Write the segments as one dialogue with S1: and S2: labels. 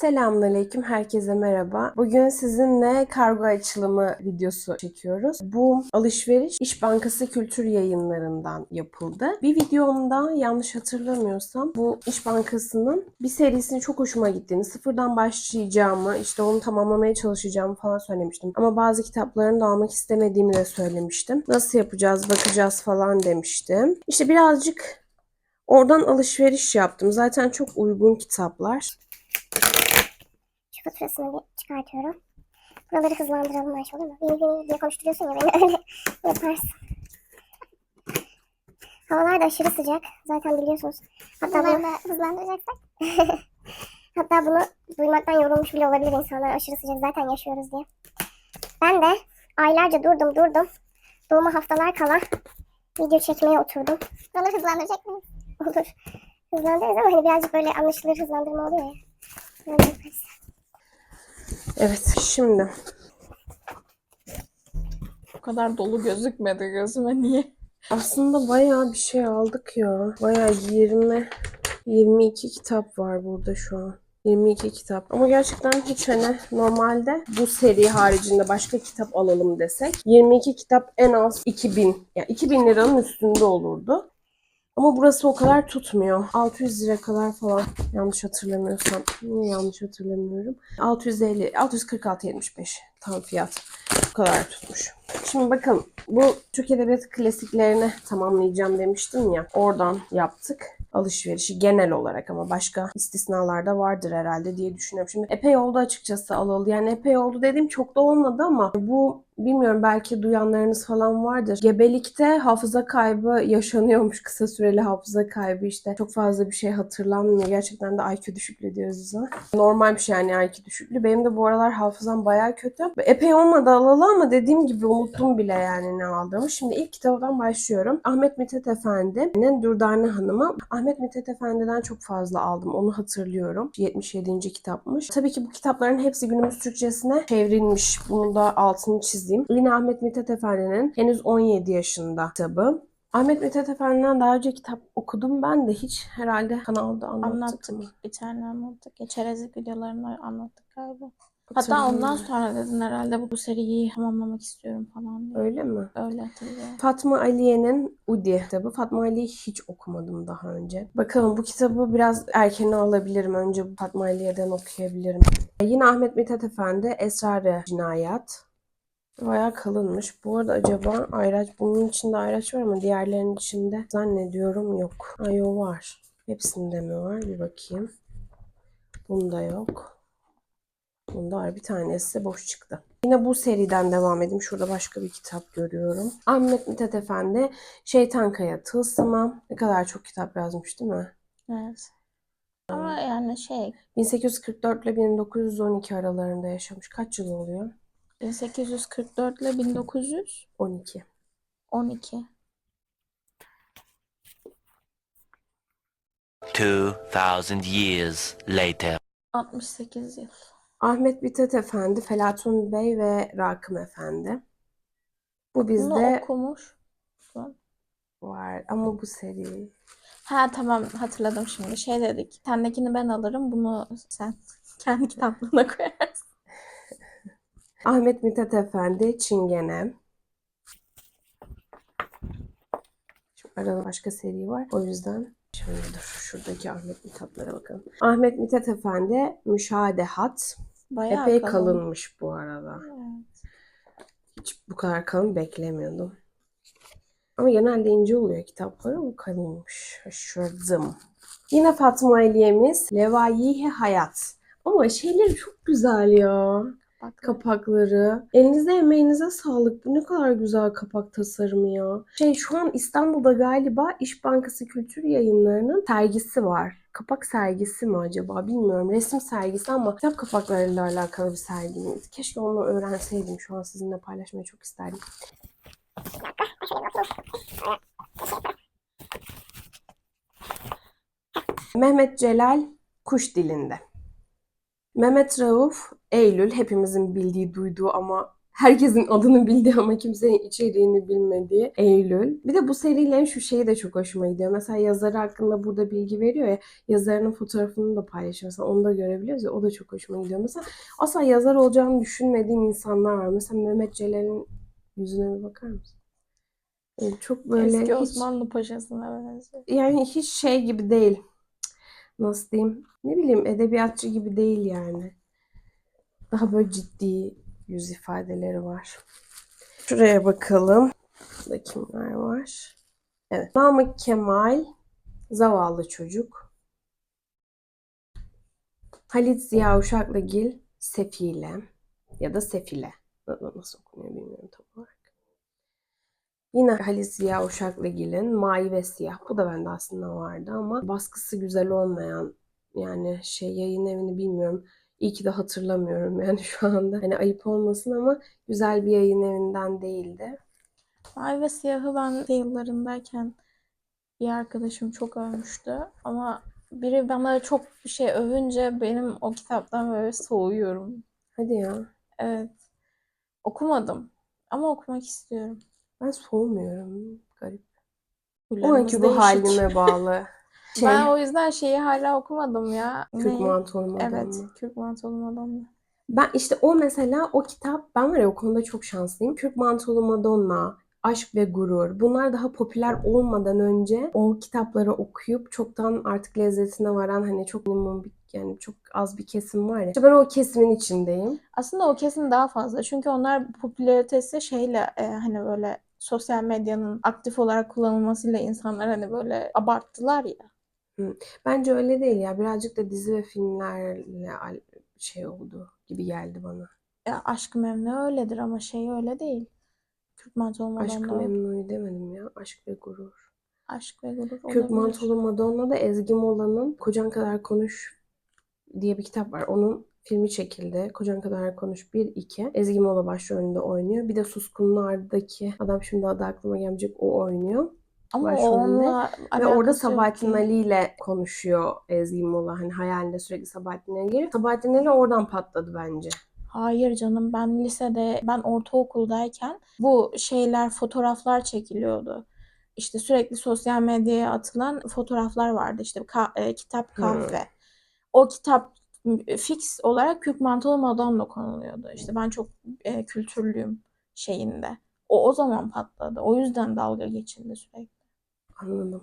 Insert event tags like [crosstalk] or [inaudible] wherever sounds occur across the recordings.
S1: Selamünaleyküm, herkese merhaba. Bugün sizinle kargo açılımı videosu çekiyoruz. Bu alışveriş İş Bankası Kültür Yayınları'ndan yapıldı. Bir videomda yanlış hatırlamıyorsam bu İş Bankası'nın bir serisinin çok hoşuma gittiğini, sıfırdan başlayacağımı, işte onu tamamlamaya çalışacağımı falan söylemiştim. Ama bazı kitaplarını da almak istemediğimi de söylemiştim. Nasıl yapacağız, bakacağız falan demiştim. İşte birazcık oradan alışveriş yaptım. Zaten çok uygun kitaplar.
S2: Faturasını bir çıkartıyorum. Buraları hızlandıralım Ayşe olur mu? Beni beni diye konuşturuyorsun ya beni [laughs] öyle yaparsın. Havalar da aşırı sıcak. Zaten biliyorsunuz. Hatta bunu da hızlandıracaksak. [laughs] Hatta bunu duymaktan yorulmuş bile olabilir insanlar. Aşırı sıcak zaten yaşıyoruz diye. Ben de aylarca durdum durdum. Doğuma haftalar kala video çekmeye oturdum. Buraları hızlandıracak mıyız? Olur. Hızlandırırız ama hani birazcık böyle anlaşılır hızlandırma oluyor ya. Böyle yaparız.
S1: Evet, şimdi
S3: O kadar dolu gözükmedi gözüme niye?
S1: aslında bayağı bir şey aldık ya. Bayağı 20 22 kitap var burada şu an. 22 kitap. Ama gerçekten hiç hani normalde bu seri haricinde başka kitap alalım desek 22 kitap en az 2000 yani 2000 liranın üstünde olurdu. Ama burası o kadar tutmuyor. 600 lira kadar falan yanlış hatırlamıyorsam. Niye yanlış hatırlamıyorum. 650 646.75 tam fiyat. Bu kadar tutmuş. Şimdi bakın bu Türk Edebiyatı klasiklerini tamamlayacağım demiştim ya. Oradan yaptık alışverişi genel olarak ama başka istisnalar da vardır herhalde diye düşünüyorum. Şimdi epey oldu açıkçası alalı. Yani epey oldu dediğim çok da olmadı ama bu bilmiyorum belki duyanlarınız falan vardır. Gebelikte hafıza kaybı yaşanıyormuş. Kısa süreli hafıza kaybı işte. Çok fazla bir şey hatırlanmıyor. Gerçekten de IQ düşüklüğü diyoruz biz ona. Normal bir şey yani IQ düşüklüğü. Benim de bu aralar hafızam bayağı kötü. Epey olmadı alalı ama dediğim gibi unuttum bile yani ne aldığımı. Şimdi ilk kitaptan başlıyorum. Ahmet Mithat Efendi'nin Dürdane Hanım'ı. Ahmet Mithat Efendi'den çok fazla aldım. Onu hatırlıyorum. 77. kitapmış. Tabii ki bu kitapların hepsi günümüz Türkçesine çevrilmiş. Bunu da altını çizdim. Yine Ahmet Mithat Efendi'nin henüz 17 yaşında kitabı. Ahmet Mithat Efendi'den daha önce kitap okudum ben de hiç herhalde kanalda anlattık
S3: Anlattık.
S1: mı?
S3: Bir tane anlattık. Ya çerezlik videolarını anlattık galiba. Hatta ondan sonra dedin herhalde bu, seriyi tamamlamak istiyorum falan diye.
S1: Öyle mi?
S3: Öyle hatırlıyorum.
S1: Fatma Aliye'nin Udi kitabı. Fatma Aliye'yi hiç okumadım daha önce. Bakalım bu kitabı biraz erken alabilirim. Önce Fatma Aliye'den okuyabilirim. Yine Ahmet Mithat Efendi Esrar-ı Cinayat. Bayağı kalınmış. Bu arada acaba ayraç, bunun içinde ayraç var ama diğerlerinin içinde zannediyorum yok. Ay o var. Hepsinde mi var? Bir bakayım. Bunda yok. Bunda var. Bir tanesi boş çıktı. Yine bu seriden devam edeyim. Şurada başka bir kitap görüyorum. Ahmet Mithat Efendi Şeytan Kaya Tılsım'a. Ne kadar çok kitap yazmış değil mi?
S3: Evet. Ama yani şey
S1: 1844 ile 1912 aralarında yaşamış. Kaç yıl oluyor?
S3: 1844 ile 1912.
S1: 12.
S4: 2,000 years later.
S3: 68 yıl.
S1: Ahmet Mithat Efendi, Felatun Bey ve Rakım Efendi. Bu
S3: Bunu
S1: bizde
S3: okumuş.
S1: var ama bu seri.
S3: Ha tamam hatırladım şimdi. Şey dedik. Sendekini ben alırım. Bunu sen kendi kitaplığına koyarsın.
S1: Ahmet Mithat Efendi, Çingene. Şu arada başka seri var. O yüzden şöyle dur. Şuradaki Ahmet Mithat'lara bakalım. Ahmet Mithat Efendi, Müşadehat.
S3: Bayağı
S1: Epey
S3: kalın.
S1: kalınmış bu arada.
S3: Evet.
S1: Hiç bu kadar kalın beklemiyordum. Ama genelde ince oluyor kitapları. Bu kalınmış. Şaşırdım. Yine Fatma Aliye'miz Levayi-i Hayat. Ama şeyleri çok güzel ya.
S3: Bak
S1: Kapakları. Elinize emeğinize sağlık. Bu ne kadar güzel kapak tasarımı ya. Şey şu an İstanbul'da galiba İş Bankası Kültür Yayınları'nın sergisi var. Kapak sergisi mi acaba bilmiyorum. Resim sergisi ama kitap kapaklarıyla alakalı bir sergi miydi? Keşke onu öğrenseydim. Şu an sizinle paylaşmayı çok isterdim. Mehmet Celal Kuş Dilinde. Mehmet Rauf Eylül hepimizin bildiği, duyduğu ama Herkesin adını bildiği ama kimsenin içeriğini bilmediği Eylül. Bir de bu serilerin şu şeyi de çok hoşuma gidiyor. Mesela yazarı hakkında burada bilgi veriyor ya. Yazarının fotoğrafını da paylaşıyor. Mesela onu da görebiliyoruz ya. O da çok hoşuma gidiyor. Mesela asla yazar olacağını düşünmediğim insanlar var. Mesela Mehmet Celal'in yüzüne bir bakar mısın? Yani çok böyle
S3: Eski
S1: hiç,
S3: Osmanlı paşasına benziyor.
S1: yani hiç şey gibi değil. Nasıl diyeyim? Ne bileyim edebiyatçı gibi değil yani. Daha böyle ciddi yüz ifadeleri var. Şuraya bakalım. Burada kimler var? Evet. Namık Kemal, Zavallı Çocuk. Halit Ziya Uşaklıgil, Sefile ya da Sefile. Nasıl okunuyor bilmiyorum tam olarak. Yine Halit Ziya Uşaklıgil'in Mavi ve Siyah. Bu da bende aslında vardı ama baskısı güzel olmayan yani şey yayın evini bilmiyorum. İyi ki de hatırlamıyorum [laughs] yani şu anda. Hani ayıp olmasın ama güzel bir yayın evinden değildi.
S3: Mavi ve siyahı ben lise yıllarındayken bir arkadaşım çok övmüştü. Ama biri bana çok bir şey övünce benim o kitaptan böyle soğuyorum.
S1: Hadi ya.
S3: Evet. Okumadım. Ama okumak istiyorum.
S1: Ben soğumuyorum. Garip. O anki bu
S3: değişik.
S1: halime bağlı. [laughs] Şey,
S3: Ben o yüzden şeyi hala okumadım ya.
S1: Kürk? Mantolu Madonna.
S3: Evet, Kürk Mantolu Madonna.
S1: Ben işte o mesela o kitap ben var ya o konuda çok şanslıyım. Kürk Mantolu Madonna, Aşk ve Gurur. Bunlar daha popüler olmadan önce o kitapları okuyup çoktan artık lezzetine varan hani çok minimum bir, yani çok az bir kesim var ya. İşte ben o kesimin içindeyim.
S3: Aslında o kesim daha fazla. Çünkü onlar popülaritesi şeyle e, hani böyle sosyal medyanın aktif olarak kullanılmasıyla insanlar hani böyle abarttılar ya.
S1: Bence öyle değil ya. Birazcık da dizi ve filmlerle al- şey oldu gibi geldi bana.
S3: Ya Aşk-ı Memnu öyledir ama şey öyle değil. Kürk Mantolu
S1: Aşk-ı
S3: Madonna.
S1: Memnu'yu demedim ya. Aşk ve Gurur.
S3: Aşk ve Gurur
S1: Kürk
S3: olabilir.
S1: Mantolu Madonna da Ezgi Mola'nın Kocan Kadar Konuş diye bir kitap var. Onun filmi çekildi. Kocan Kadar Konuş 1-2. Ezgi Mola başrolünde oynuyor. Bir de Suskunlar'daki adam şimdi adı aklıma gelmeyecek o oynuyor.
S3: Ama
S1: başrolünde.
S3: onunla
S1: Ve orada Sabahattin
S3: ki.
S1: Ali ile konuşuyor Ezgi Mola. Hani hayalinde sürekli Sabahattin Ali geliyor. Sabahattin Ali oradan patladı bence.
S3: Hayır canım ben lisede ben ortaokuldayken bu şeyler fotoğraflar çekiliyordu. İşte sürekli sosyal medyaya atılan fotoğraflar vardı işte ka- e, kitap
S1: Hı.
S3: kahve. O kitap fix olarak Kürk Mantolu Madonna konuluyordu. İşte ben çok e, kültürlüyüm şeyinde. O o zaman patladı. O yüzden dalga geçildi sürekli.
S1: Anladım.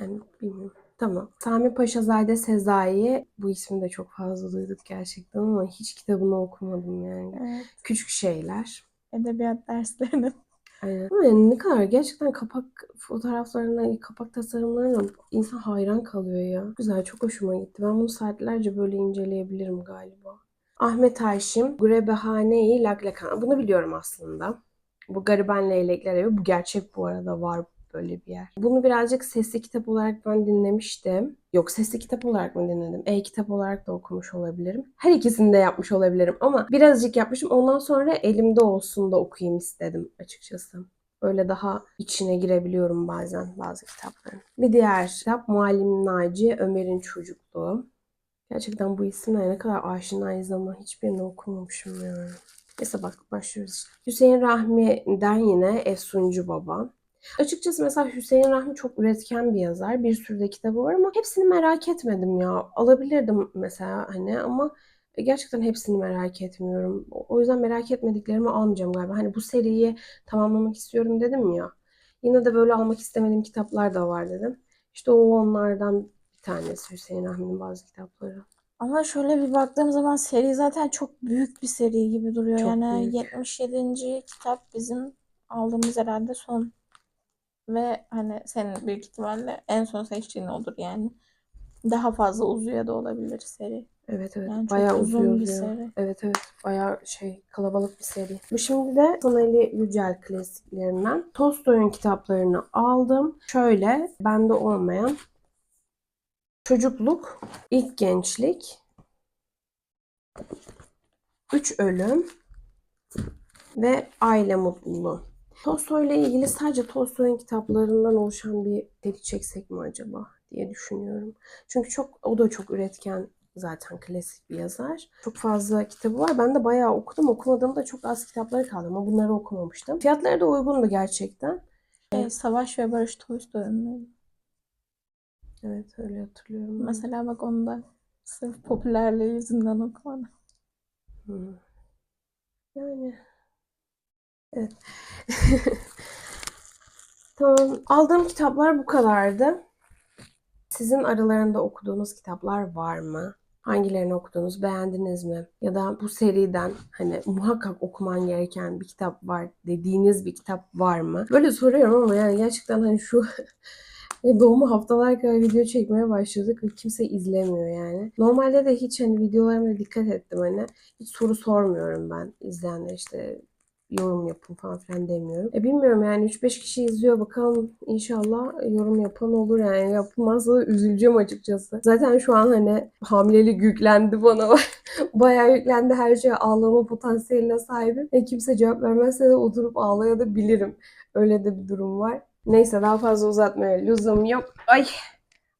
S1: Yani bilmiyorum. Tamam. Sami Paşazade Sezai bu ismi de çok fazla duyduk gerçekten ama hiç kitabını okumadım yani.
S3: Evet.
S1: Küçük şeyler.
S3: Edebiyat derslerinin. [laughs]
S1: Aynen. Ama yani ne kadar gerçekten kapak fotoğraflarına, kapak tasarımlarına insan hayran kalıyor ya. Güzel, çok hoşuma gitti. Ben bunu saatlerce böyle inceleyebilirim galiba. Ahmet Haşim, Gürebehane-i Laklakan. Bunu biliyorum aslında. Bu Gariban Leylekler Evi. Bu gerçek bu arada var böyle bir yer. Bunu birazcık sesli kitap olarak ben dinlemiştim. Yok sesli kitap olarak mı dinledim? E-kitap olarak da okumuş olabilirim. Her ikisini de yapmış olabilirim ama birazcık yapmışım. Ondan sonra elimde olsun da okuyayım istedim açıkçası. Öyle daha içine girebiliyorum bazen bazı kitapların. Bir diğer kitap Muallim Naci, Ömer'in Çocukluğu. Gerçekten bu isimler ne kadar aşinayız ama hiçbirini okumamışım yani. Neyse bak başlıyoruz işte. Hüseyin Rahmi'den yine Efsuncu Baba. Açıkçası mesela Hüseyin Rahmi çok üretken bir yazar. Bir sürü de kitabı var ama hepsini merak etmedim ya. Alabilirdim mesela hani ama gerçekten hepsini merak etmiyorum. O yüzden merak etmediklerimi almayacağım galiba. Hani bu seriyi tamamlamak istiyorum dedim ya. Yine de böyle almak istemediğim kitaplar da var dedim. İşte o onlardan bir tanesi Hüseyin Rahmi'nin bazı kitapları.
S3: Ama şöyle bir baktığım zaman seri zaten çok büyük bir seri gibi duruyor.
S1: Çok
S3: yani
S1: büyük.
S3: 77. kitap bizim aldığımız herhalde son. Ve hani senin büyük ihtimalle en son seçtiğin olur yani. Daha fazla uzuyor da olabilir seri.
S1: Evet evet
S3: Yani
S1: bayağı
S3: uzun
S1: uzuyor
S3: bir seri.
S1: Evet evet bayağı şey kalabalık bir seri. Bu şimdi de Sonali Yücel klasiklerinden Tolstoy'un kitaplarını aldım. Şöyle bende olmayan Çocukluk, İlk Gençlik, Üç Ölüm ve Aile Mutluluğu. Tolstoy'la ilgili sadece Tolstoy'un kitaplarından oluşan bir seri çeksek mi acaba diye düşünüyorum. Çünkü çok o da çok üretken zaten klasik bir yazar. Çok fazla kitabı var. Ben de bayağı okudum. Okumadığım da çok az kitapları kaldı ama bunları okumamıştım. Fiyatları da uygundu gerçekten.
S3: E, Savaş ve Barış Tolstoy'un mu?
S1: Evet öyle hatırlıyorum.
S3: Mesela bak onu da sırf popülerliği yüzünden okumadım.
S1: Hı. Yani evet. [laughs] Tamam. Aldığım kitaplar bu kadardı. Sizin aralarında okuduğunuz kitaplar var mı? Hangilerini okudunuz? Beğendiniz mi? Ya da bu seriden hani muhakkak okuman gereken bir kitap var dediğiniz bir kitap var mı? Böyle soruyorum ama yani gerçekten hani şu [laughs] doğumu haftalar kadar video çekmeye başladık ve kimse izlemiyor yani. Normalde de hiç hani videolarıma dikkat ettim hani hiç soru sormuyorum ben izleyenler işte yorum yapın falan filan demiyorum. E bilmiyorum yani 3-5 kişi izliyor bakalım inşallah yorum yapan olur yani yapılmazsa da üzüleceğim açıkçası. Zaten şu an hani hamilelik yüklendi bana [laughs] bayağı yüklendi her şeye ağlama potansiyeline sahibim. E kimse cevap vermezse de oturup ağlayabilirim. Öyle de bir durum var. Neyse daha fazla uzatmaya lüzum yok. Ay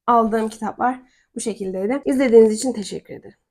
S1: aldığım kitaplar bu şekildeydi. İzlediğiniz için teşekkür ederim.